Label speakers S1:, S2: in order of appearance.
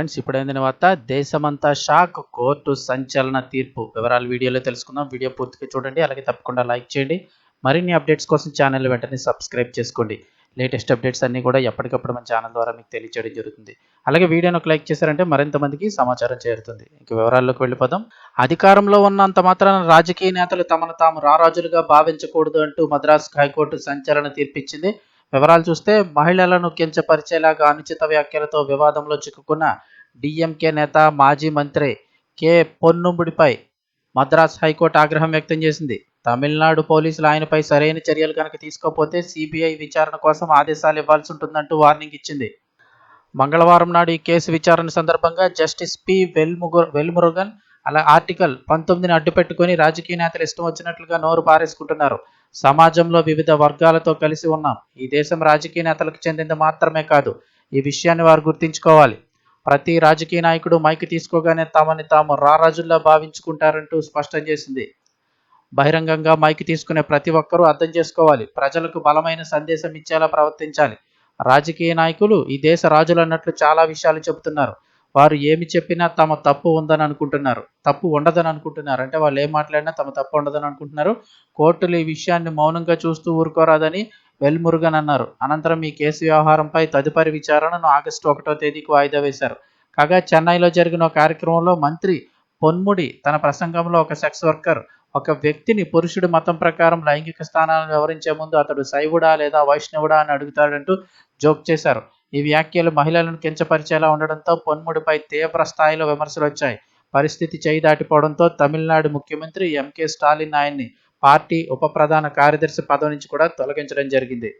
S1: Friends ఇప్పుడైన వార్త దేశమంతా shock court సంచలన తీర్పు. వివరాలు వీడియోలో తెలుసుకుందాం. వీడియో పూర్తిగా చూడండి. అలాగే తప్పకుండా లైక్ చేయండి. మరిన్ని అప్డేట్స్ కోసం ఛానల్ వెంటనే సబ్స్క్రైబ్ చేసుకోండి. లేటెస్ట్ అప్డేట్స్ అన్నీ కూడా ఎప్పటికప్పుడు మన ఛానల్ ద్వారా మీకు తెలియచేయడం జరుగుతుంది. అలాగే వీడియోను ఒక లైక్ చేశారంటే మరింత మందికి సమాచారం చేరుతుంది. ఇంక వివరాల్లోకి వెళ్ళిపోదాం. అధికారంలో ఉన్నంత మాత్రాన రాజకీయ నేతలు తమను తాము రారాజులుగా భావించకూడదు అంటూ మద్రాస్ హైకోర్టు సంచలన తీర్పిచ్చింది. వివరాలు చూస్తే మహిళలను కించపరిచేలాగా అనుచిత వ్యాఖ్యలతో వివాదంలో చిక్కుకున్న డిఎంకే నేత మాజీ మంత్రి కె. పొన్నుంబుడిపై మద్రాస్ హైకోర్టు ఆగ్రహం వ్యక్తం చేసింది. తమిళనాడు పోలీసులు ఆయనపై సరైన చర్యలు కనుక తీసుకోకపోతే సిబిఐ విచారణ కోసం ఆదేశాలు ఇవ్వాల్సి ఉంటుందంటూ వార్నింగ్ ఇచ్చింది. మంగళవారం నాడు ఈ కేసు విచారణ సందర్భంగా జస్టిస్ పి. వెల్ముగు వెల్మురుగన్ అలా ఆర్టికల్ పంతొమ్మిదిని అడ్డుపెట్టుకుని రాజకీయ నేతలు ఇష్టం వచ్చినట్లుగా నోరు పారేసుకుంటున్నారు. సమాజంలో వివిధ వర్గాలతో కలిసి ఉన్నాం. ఈ దేశం రాజకీయ నేతలకు చెందింది మాత్రమే కాదు ఈ విషయాన్ని వారు గుర్తించుకోవాలి. ప్రతి రాజకీయ నాయకుడు మైకి తీసుకోగానే తమని తాము రారాజుల్లా భావించుకుంటారంటూ స్పష్టం చేసింది. బహిరంగంగా మైకి తీసుకునే ప్రతి ఒక్కరూ అర్థం చేసుకోవాలి. ప్రజలకు బలమైన సందేశం ఇచ్చేలా ప్రవర్తించాలి. రాజకీయ నాయకులు ఈ దేశ రాజులు అన్నట్లు చాలా విషయాలు చెబుతున్నారు. వారు ఏమి చెప్పినా తమ తప్పు ఉందని అనుకుంటున్నారు. తప్పు ఉండదని అనుకుంటున్నారు. అంటే వాళ్ళు ఏం మాట్లాడినా తమ తప్పు ఉండదని అనుకుంటున్నారు. కోర్టులు ఈ విషయాన్ని మౌనంగా చూస్తూ ఊరుకోరాదని వెల్మురుగన్ అన్నారు. అనంతరం ఈ కేసు వ్యవహారంపై తదుపరి విచారణను ఆగస్టు ఒకటో తేదీకి వాయిదా వేశారు. కాగా చెన్నైలో జరిగిన ఒక కార్యక్రమంలో మంత్రి పొన్ముడి తన ప్రసంగంలో ఒక సెక్స్ వర్కర్ ఒక వ్యక్తిని పురుషుడి మతం ప్రకారం లైంగిక స్థానాలను వివరించే ముందు అతడు శైవుడా లేదా వైష్ణవుడా అని అడుగుతాడంటూ జోక్ చేశారు. ఈ వ్యాఖ్యలు మహిళలను కించపరిచేలా ఉండడంతో పొన్ముడిపై తీవ్ర స్థాయిలో విమర్శలు వచ్చాయి పరిస్థితి చేయి దాటిపోవడంతో తమిళనాడు ముఖ్యమంత్రి ఎంకే స్టాలిన్ ఆయన్ని పార్టీ ఉప ప్రధాన కార్యదర్శి పదవి నుంచి కూడా తొలగించడం జరిగింది.